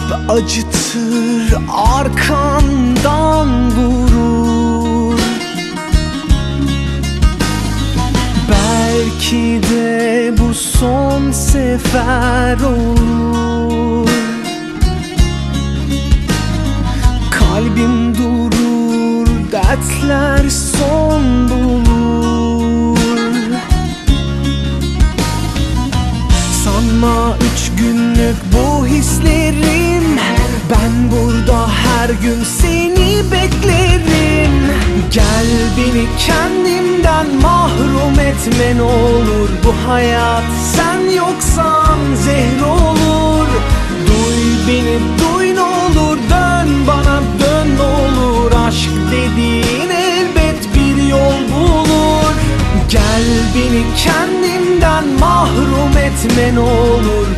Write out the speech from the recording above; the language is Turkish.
dolaşır arkandan vurur. Belki de bu son sefer olur. Kalbim durur, dertler son bulur Sanma üç günlük bu hislerim. Ben burada her gün seni beklerim. Gel beni kendimden mahrum etme ne olur. Bu hayat sen yoksan Gel beni kendimden mahrum etme ne olur